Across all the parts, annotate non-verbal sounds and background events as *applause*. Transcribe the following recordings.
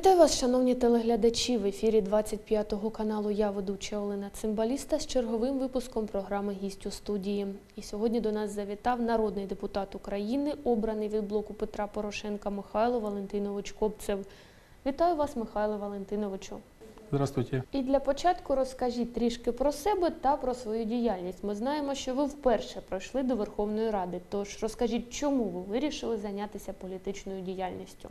Вітаю вас, шановні телеглядачі. В ефірі 25-го каналу я ведуча Олена Цимбаліста з черговим випуском програми Гість у студії. І сьогодні до нас завітав народний депутат України, обраний від блоку Петра Порошенка Михайло Валентинович Копцев. Вітаю вас, Михайло Валентиновичу. Здравствуйте. І для початку розкажіть трішки про себе та про свою діяльність. Ми знаємо, що ви вперше пройшли до Верховної Ради. Тож розкажіть, чому ви вирішили зайнятися політичною діяльністю?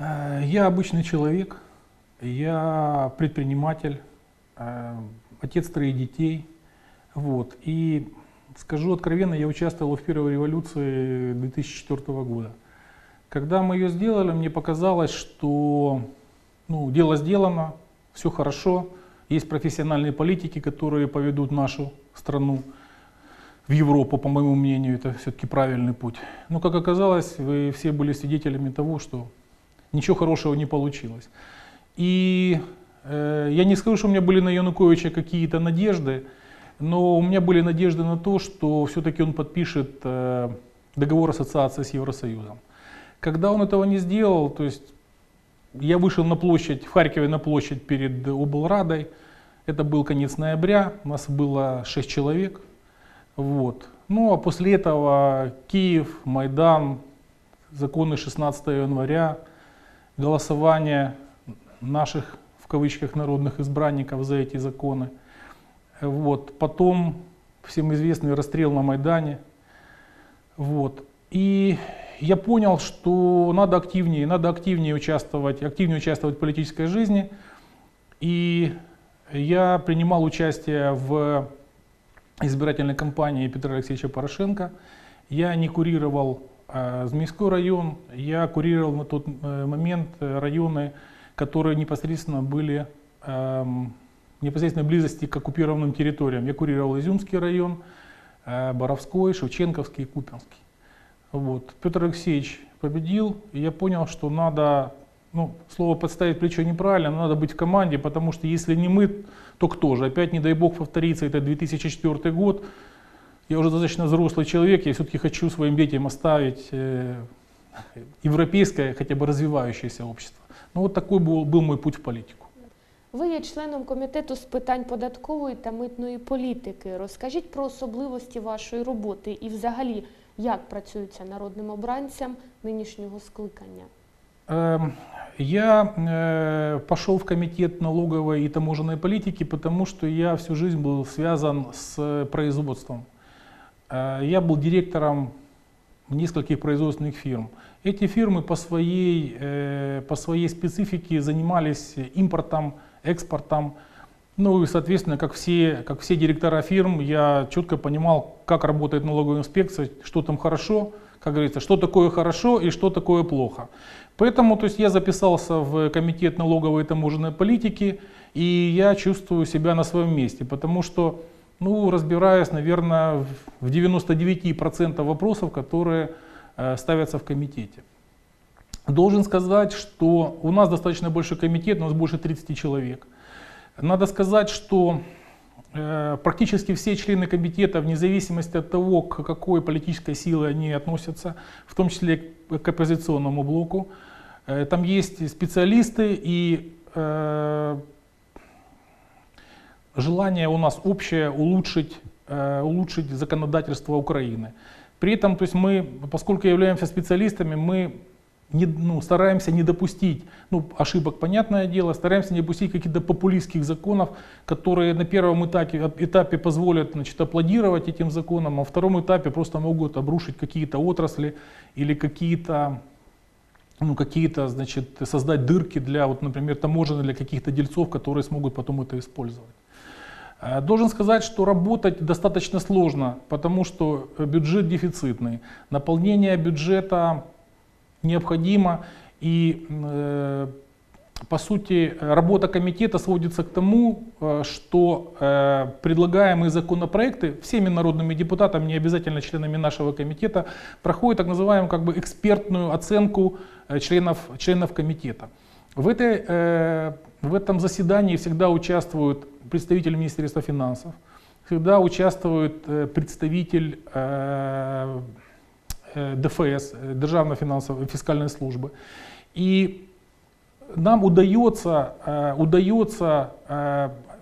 Э, Я обычный человек, я предприниматель, э, отец троих детей. Вот. И скажу откровенно, я участвовал в первой революции 2004 года. Когда мы ее сделали, мне показалось, что ну, дело сделано, все хорошо, есть профессиональные политики, которые поведут нашу страну в Европу, по моему мнению, это все-таки правильный путь. Но, как оказалось, вы все были свидетелями того, что ничего хорошего не получилось. И э, я не скажу, что у меня были на Януковича какие-то надежды, но у меня были надежды на то, что все-таки он подпишет э, договор ассоциации с Евросоюзом. Когда он этого не сделал, то есть я вышел на площадь, в Харькове на площадь перед облрадой, это был конец ноября, у нас было 6 человек. Вот. Ну а после этого Киев, Майдан, законы 16 января, голосование наших, в кавычках, народных избранников за эти законы. Вот. Потом всем известный расстрел на Майдане. Вот. И я понял, что надо активнее, надо активнее участвовать, активнее участвовать в политической жизни. И я принимал участие в избирательной кампании Петра Алексеевича Порошенко. Я не курировал Змейской район, я курировал на тот э, момент э, районы, которые непосредственно были эм, непосредственной близости к оккупированным территориям. Я курировал Изюмский район, э, Боровской, Шевченковский и Купинский. Вот. Петр Алексеевич победил, и я понял, что надо, ну, слово подставить плечо неправильно, но надо быть в команде, потому что если не мы, то кто же? Опять, не дай бог, повторится это 2004 год. Я уже достаточно взрослый человек, я все-таки хочу своим детям оставить э, европейское, хотя бы развивающееся общество. Ну вот такой был, был мой путь в политику. Ви є членом комітету з питань податкової та митної політики. Розкажіть про особливості вашої роботи і, взагалі, як працюється народним обранцям нинішнього скликання. Эм, Я э, пошел в комитет налоговой и таможенной политики, потому что я всю жизнь был связан с производством. Э, Я был директором нескольких производственных фирм. Эти фирмы по своей, э, по своей специфике занимались импортом, экспортом. Ну и, соответственно, как все, как все директора фирм, я четко понимал, как работает налоговая инспекция, что там хорошо, как говорится, что такое хорошо и что такое плохо. Поэтому то есть, я записался в комитет налоговой и таможенной политики, и я чувствую себя на своем месте, потому что ну, разбираюсь, наверное, в 99% вопросов, которые э, ставятся в комитете. Должен сказать, что у нас достаточно большой комитет, у нас больше 30 человек. Надо сказать, что э, практически все члены комитета, вне зависимости от того, к какой политической силе они относятся, в том числе к оппозиционному блоку, э, там есть специалисты и желание у нас общее улучшить, э, улучшить законодательство Украины. При этом, то есть мы, поскольку являемся специалистами, мы не, ну, стараемся не допустить, ну, ошибок, понятное дело, стараемся не допустить каких-то популистских законов, которые на первом этапе, этапе позволят значит, аплодировать этим законам, а на втором этапе просто могут обрушить какие-то отрасли или какие-то ну, какие-то, значит, создать дырки для, вот, например, таможенных для каких-то дельцов, которые смогут потом это использовать. Э, Должен сказать, что работать достаточно сложно, потому что э, бюджет дефицитный. Наполнение бюджета необходимо. И, э, по сути, работа комитета сводится к тому, что предлагаемые законопроекты всеми народными депутатами, не обязательно членами нашего комитета, проходят так называемую как бы, экспертную оценку членов, членов комитета. В, этой, э, в этом заседании всегда участвуют представитель Министерства финансов, всегда участвует э, представитель э, э, ДФС, э, Державной финансовой фискальной службы. И нам удается, э, удается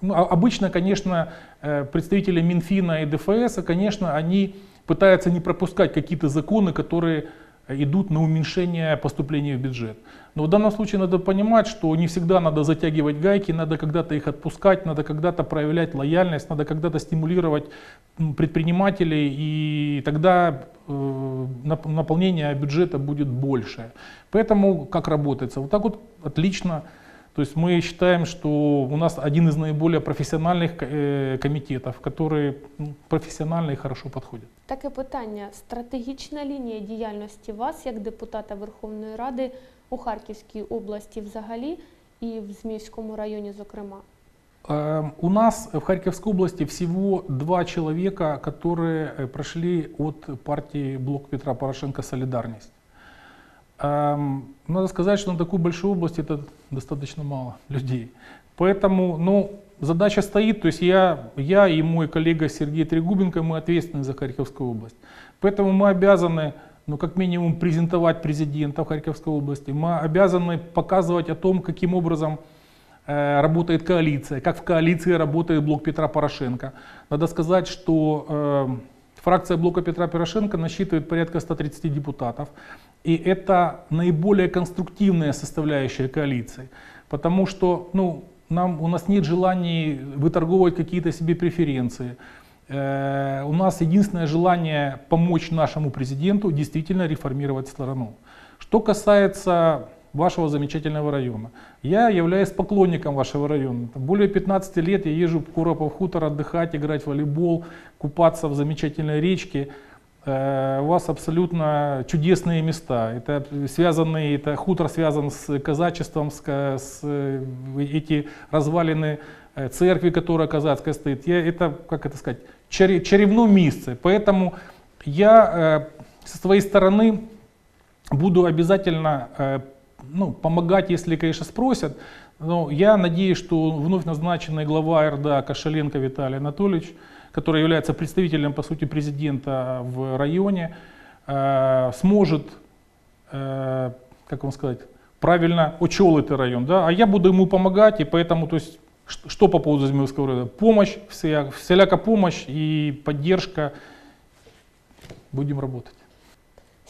ну, а- обычно, конечно, представители Минфина и ДФС, конечно, они пытаются не пропускать какие-то законы, которые идут на уменьшение поступления в бюджет. Но в данном случае надо понимать, что не всегда надо затягивать гайки, надо когда-то их отпускать, надо когда-то проявлять лояльность, надо когда-то стимулировать предпринимателей, и тогда э, нап- наполнение бюджета будет больше. Поэтому как работается? Вот так вот отлично. То есть мы считаем, что у нас один из наиболее профессиональных э, комитетов, которые ну, профессионально и хорошо подходят. Таке питання: стратегічна лінія діяльності вас як депутата Верховної Ради у Харківській області взагалі і в Зміївському районі, зокрема. Э, У нас в Харьковской области всего два человека, которые э, прошли от партии Блок Петра Порошенко «Солидарность». Надо сказать, что на такую большую область это достаточно мало *laughs* людей. Поэтому, ну, задача стоит, то есть я, я и мой коллега Сергей Трегубенко, мы ответственны за Харьковскую область. Поэтому мы обязаны, ну, как минимум, презентовать президента в Харьковской области. Мы обязаны показывать о том, каким образом э, работает коалиция, как в коалиции работает блок Петра Порошенко. Надо сказать, что э, фракция блока Петра Порошенко насчитывает порядка 130 депутатов. И это наиболее конструктивная составляющая коалиции. Потому что ну, нам, у нас нет желаний выторговывать какие-то себе преференции. Э, у нас единственное желание помочь нашему президенту действительно реформировать страну. Что касается вашего замечательного района. Я являюсь поклонником вашего района. Более 15 лет я езжу в Куропов хутор отдыхать, играть в волейбол, купаться в замечательной речке. Э, У вас абсолютно чудесные места. Это связанные, это хутор связан с казачеством, с, с, э, эти развалины э, церкви, которая казацкая стоит. Я, это, как это сказать, чаре- чаревно место. Поэтому я со своей стороны буду обязательно ну, помогать, если, конечно, спросят. Но я надеюсь, что вновь назначенный глава РДА Кошеленко Виталий Анатольевич, который является представителем, по сути, президента в районе, э, сможет, э, как вам сказать, правильно очолити район. Да? А я буду ему помогать, и поэтому, то есть, что по поводу Змеевского района? Помощь, вся, вселяка помощь и поддержка. Будем работать.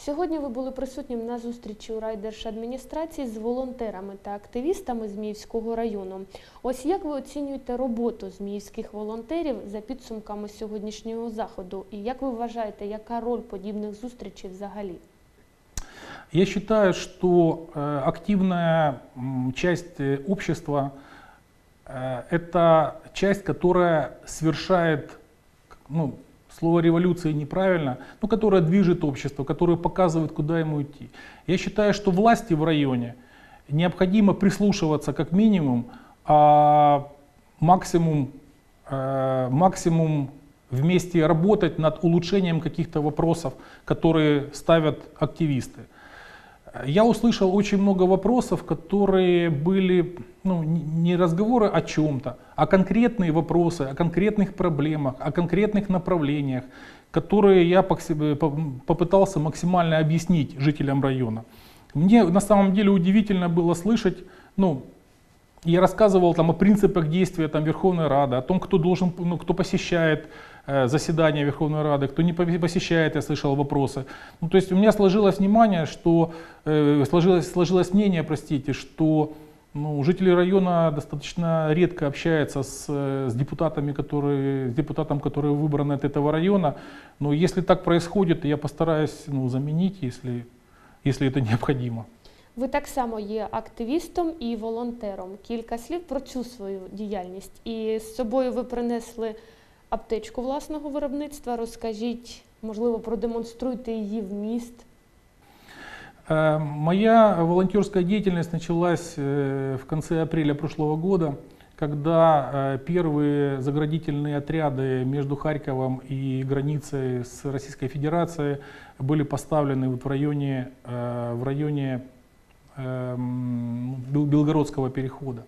Сьогодні ви були присутнім на зустрічі у райдержадміністрації з волонтерами та активістами Зміївського району. Ось як ви оцінюєте роботу зміївських волонтерів за підсумками сьогоднішнього заходу? І як ви вважаєте, яка роль подібних зустрічей взагалі? Я считаю, что э, активная м, часть э, общества э, это часть, которая совершает, ну, слово революция неправильно, но которая движет общество, которая показывает, куда ему идти. Я считаю, что власти в районе необходимо прислушиваться как минимум, а максимум, э, максимум вместе работать над улучшением каких-то вопросов, которые ставят активисты. Я услышал очень много вопросов, которые были ну, не разговоры о чем-то, а конкретные вопросы, о конкретных проблемах, о конкретных направлениях, которые я попытался максимально объяснить жителям района. Мне на самом деле удивительно было слышать, ну, я рассказывал там о принципах действия там, Верховной Рады, о том, кто должен, ну, кто посещает заседания Верховной Рады, кто не по- посещает, я слышал вопросы. Ну, то есть у меня сложилось внимание, что э, сложилось, сложилось мнение, простите, что ну, жители района достаточно редко общаются с, э, с депутатами, которые, с депутатом, который выбран от этого района. Но если так происходит, я постараюсь ну, заменить, если, если это необходимо. Ви так само є активістом і волонтером. Кілька слів про цю свою діяльність. І з собою ви принесли аптечку власного виробництва. Розкажіть, можливо, продемонструйте її вміст. Э, Моя волонтерская деятельность началась э, в конце апреля прошлого года, когда э, первые заградительные отряды между Харьковом и границей с Российской Федерацией были поставлены вот в районе, э, в районе эм, Бел- Белгородского перехода.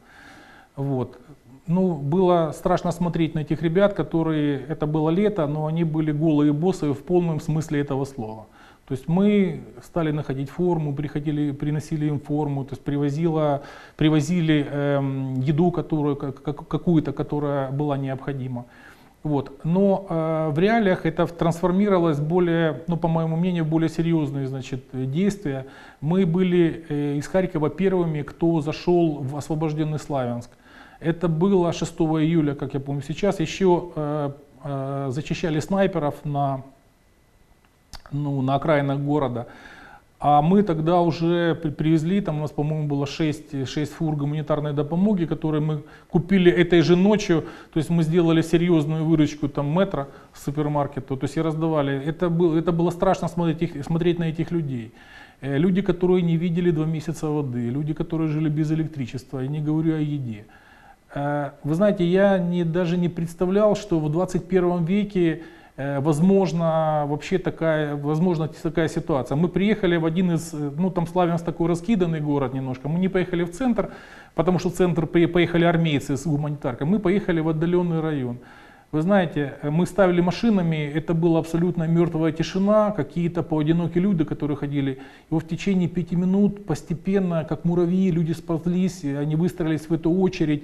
Вот. Ну, было страшно смотреть на этих ребят, которые, это было лето, но они были голые боссы в полном смысле этого слова. То есть мы стали находить форму, приходили, приносили им форму, то есть привозила, привозили эм, еду, которую, как- как- какую-то, которая была необходима. Вот. Но э, в реалиях это трансформировалось более, ну, по моему мнению, более серьезные значит, действия. Мы были э, из Харькова первыми, кто зашел в освобожденный Славянск. Это было 6 июля, как я помню. Сейчас еще э, э, зачищали снайперов на, ну, на окраинах города. А мы тогда уже при- привезли, там у нас, по-моему, было 6, 6 фур гуманитарной допомоги, которые мы купили этой же ночью. То есть мы сделали серьезную выручку там метро супермаркету, то есть и раздавали. Это, был, это было страшно смотреть, их- смотреть на этих людей. Э, Люди, которые не видели два месяца воды, люди, которые жили без электричества, я не говорю о еде. Э, Вы знаете, я не, даже не представлял, что в 21 веке э, возможно вообще такая, возможно такая ситуация. Мы приехали в один из, э, ну там Славянск такой раскиданный город немножко, мы не поехали в центр, потому что в центр поехали армейцы с гуманитаркой, мы поехали в отдаленный район. Вы знаете, э, мы ставили машинами, это была абсолютно мертвая тишина, какие-то поодинокие люди, которые ходили. И в течение пяти минут постепенно, как муравьи, люди сползлись, они выстроились в эту очередь.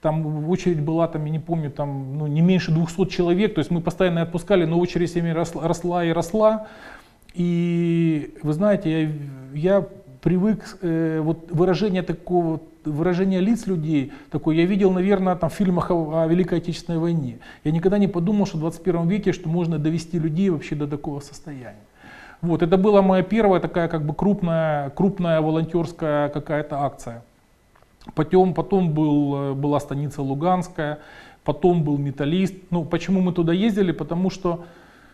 Там очередь была, там, я не помню, там, ну, не меньше 200 человек, то есть мы постоянно отпускали, но очередь всеми росла, росла и росла. И вы знаете, я, я привык, э, вот выражение такого, выражение лиц людей, такое я видел, наверное, там, в фильмах о, о Великой Отечественной войне. Я никогда не подумал, что в 21 веке, что можно довести людей вообще до такого состояния. Вот, это была моя первая такая как бы крупная, крупная волонтерская какая-то акция. Потом, потом был, э, была станица Луганская, потом был металлист. Ну, почему мы туда ездили? Потому что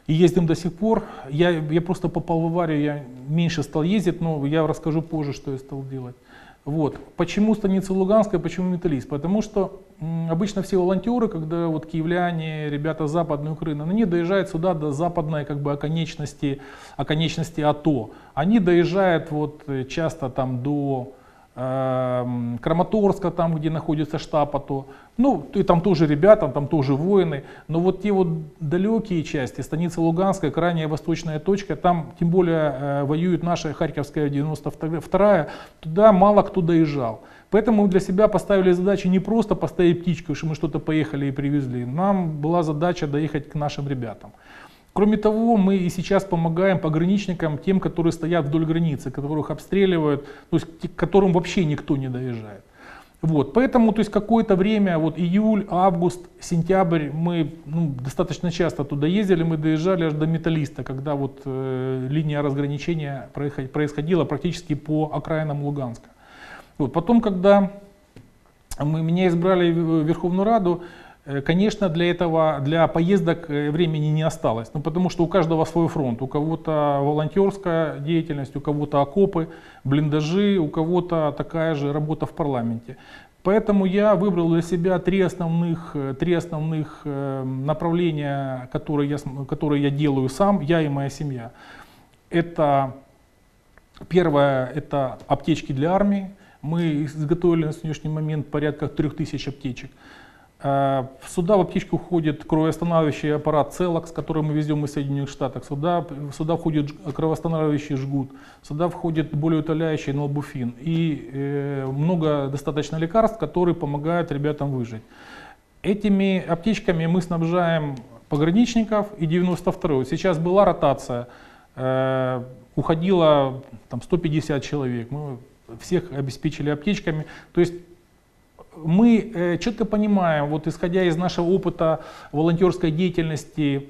и ездим до сих пор. Я, я просто попал в аварию, я меньше стал ездить, но я расскажу позже, что я стал делать. Вот. Почему станица Луганская, почему металлист? Потому что обычно все волонтеры, когда вот киевляне, ребята Западной Украины, они доезжают сюда до западной как бы оконечности, оконечности АТО. Они доезжают вот э, часто там до Краматорска, там, где находится штаб АТО. Ну, и там тоже ребята, там тоже воины. Но вот те вот далекие части, станица Луганская, крайняя восточная точка, там тем более э, воюет наша Харьковская 92-я, туда мало кто доезжал. Поэтому мы для себя поставили задачу не просто поставить птичку, что мы что-то поехали и привезли. Нам была задача доехать к нашим ребятам. Кроме того, мы и сейчас помогаем пограничникам, тем, которые стоят вдоль границы, которых обстреливают, то есть к которым вообще никто не доезжает. Вот, поэтому, то есть какое-то время, вот июль, август, сентябрь, мы ну, достаточно часто туда ездили, мы доезжали аж до металлиста, когда вот э, линия разграничения происход- происходила практически по окраинам Луганска. Вот, потом, когда мы, меня избрали в Верховную Раду, конечно, для этого, для поездок э, времени не осталось. Ну, потому что у каждого свой фронт. У кого-то волонтерская деятельность, у кого-то окопы, блиндажи, у кого-то такая же работа в парламенте. Поэтому я выбрал для себя три основных, э, три основных э, направления, которые я, которые я делаю сам, я и моя семья. Это Первое – это аптечки для армии. Мы изготовили на сегодняшний момент порядка 3000 аптечек. Э, Сюда в аптечку входит кровоостанавливающий аппарат Целокс, который мы везем из Соединенных Штатов. Сюда, сюда входит кровоостанавливающий жгут. Сюда входит болеутоляющий налбуфин. И э, много достаточно лекарств, которые помогают ребятам выжить. Этими аптечками мы снабжаем пограничников и 92-й. Вот Сейчас была ротация, э, уходило там, 150 человек, мы всех обеспечили аптечками. То есть мы э, четко понимаем, вот исходя из нашего опыта волонтерской деятельности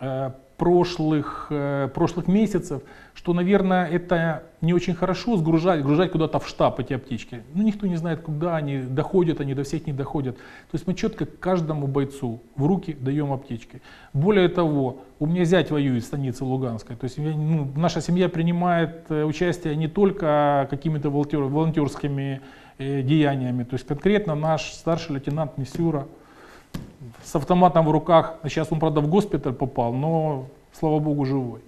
э, прошлых, э, прошлых месяцев, что, наверное, это не очень хорошо сгружать, гружать куда-то в штаб эти аптечки. Ну, никто не знает, куда они доходят, они до всех не доходят. То есть мы четко каждому бойцу в руки даем аптечки. Более того, у меня зять воюет в станице Луганской. То есть ну, наша семья принимает участие не только какими-то волонтер- волонтерскими деяниями. То есть конкретно наш старший лейтенант Мисюра с автоматом в руках, сейчас он, правда, в госпиталь попал, но, слава богу, живой.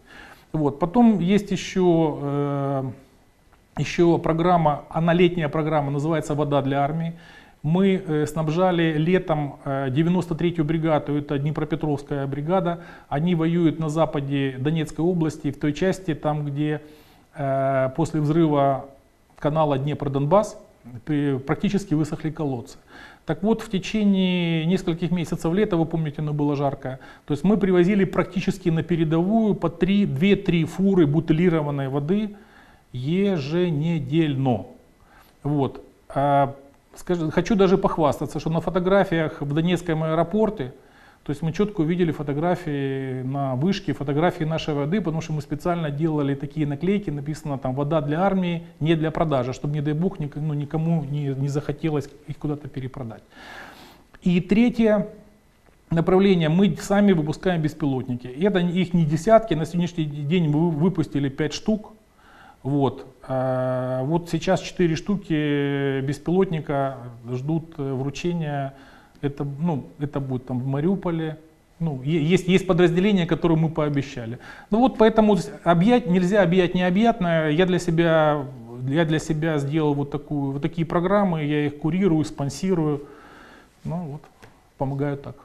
Вот. Потом есть еще, э, еще программа, она летняя программа, называется «Вода для армии». Мы э, снабжали летом э, 93-ю бригаду, это Днепропетровская бригада. Они воюют на западе Донецкой области, в той части, там, где э, после взрыва канала Днепр-Донбасс практически высохли колодцы. Так вот, в течение нескольких месяцев лета, вы помните, оно было жаркое, то есть мы привозили практически на передовую по 2-3 фуры бутылированной воды еженедельно. Вот. А, скажи- хочу даже похвастаться, что на фотографиях в Донецком аэропорте, то есть мы четко увидели фотографии на вышке, фотографии нашей воды, потому что мы специально делали такие наклейки, написано там «вода для армии, не для продажи», чтобы, не дай бог, ну, никому не, не захотелось их куда-то перепродать. И третье направление, мы сами выпускаем беспилотники. Это их не десятки, на сегодняшний день мы выпустили 5 штук. Вот. А, вот сейчас 4 штуки беспилотника ждут э, вручения. Это, ну, это будет там в Мариуполе. Ну, е- есть, есть подразделения, которые мы пообещали. Ну вот поэтому объять, нельзя объять необъятное. Я для себя, я для себя сделал вот, такую, вот такие программы, я их курирую, спонсирую. Ну вот, помогаю так.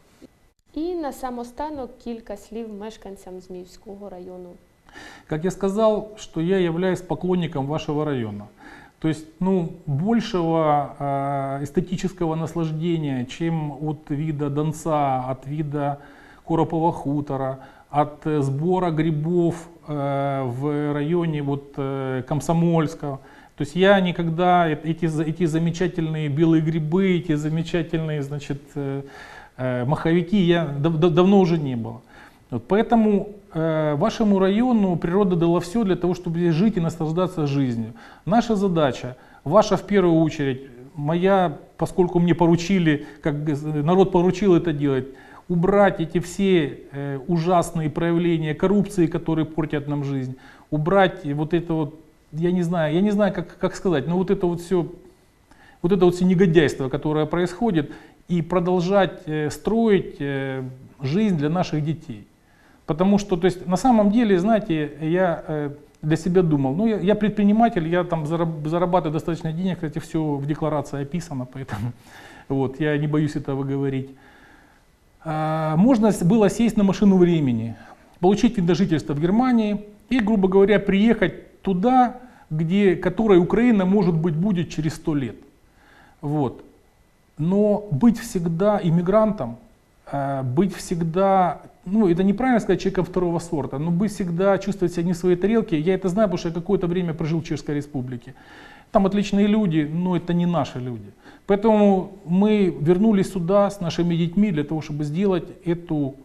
І на самостанок кілька слів мешканцям Зміївського району. Как я сказал, что я являюсь поклонником вашего района. То есть, ну, большего э, эстетического наслаждения, чем от вида Донца, от вида Коропова хутора, от э, сбора грибов э, в районе вот, э, Комсомольска. То есть я никогда эти, эти замечательные белые грибы, эти замечательные, значит, маховики, я дав- дав- давно уже не было. Вот поэтому вашему району природа дала все для того, чтобы здесь жить и наслаждаться жизнью. Наша задача, ваша в первую очередь, моя, поскольку мне поручили, как народ поручил это делать, убрать эти все э, ужасные проявления коррупции, которые портят нам жизнь, убрать вот это вот, я не знаю, я не знаю, как, как сказать, но вот это вот все вот это вот все негодяйство, которое происходит, и продолжать э, строить э, жизнь для наших детей. Потому что, то есть, на самом деле, знаете, я э, для себя думал, ну, я, я предприниматель, я там зараб- зарабатываю достаточно денег, кстати, все в декларации описано, поэтому *laughs* вот, я не боюсь этого говорить. А, Можно было сесть на машину времени, получить вид на жительство в Германии и, грубо говоря, приехать туда, где, которой Украина, может быть, будет через сто лет. Вот. Но быть всегда иммигрантом, э, быть всегда, ну это неправильно сказать человеком второго сорта, но быть всегда, чувствовать себя не в своей тарелке, я это знаю, потому что я какое-то время прожил в Чешской Республике. Там отличные люди, но это не наши люди. Поэтому мы вернулись сюда с нашими детьми для того, чтобы сделать эту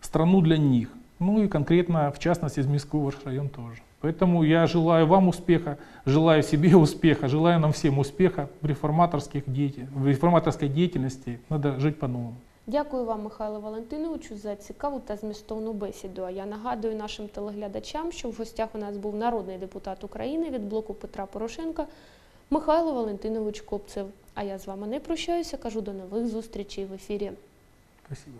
страну для них. Ну и конкретно, в частности, Змейский ваш район тоже. Поэтому я желаю вам успеха, желаю себе *laughs* успеха, желаю нам всем успеха в, реформаторских деяти- в реформаторской деятельности. Надо жить по-новому. Дякую вам, Михайло Валентиновичу, за цікаву та змістовну бесіду. А я нагадую нашим телеглядачам, що в гостях у нас був народний депутат України від блоку Петра Порошенка Михайло Валентинович Копцев. А я з вами не прощаюся, кажу до нових зустрічей в ефірі. Спасибо.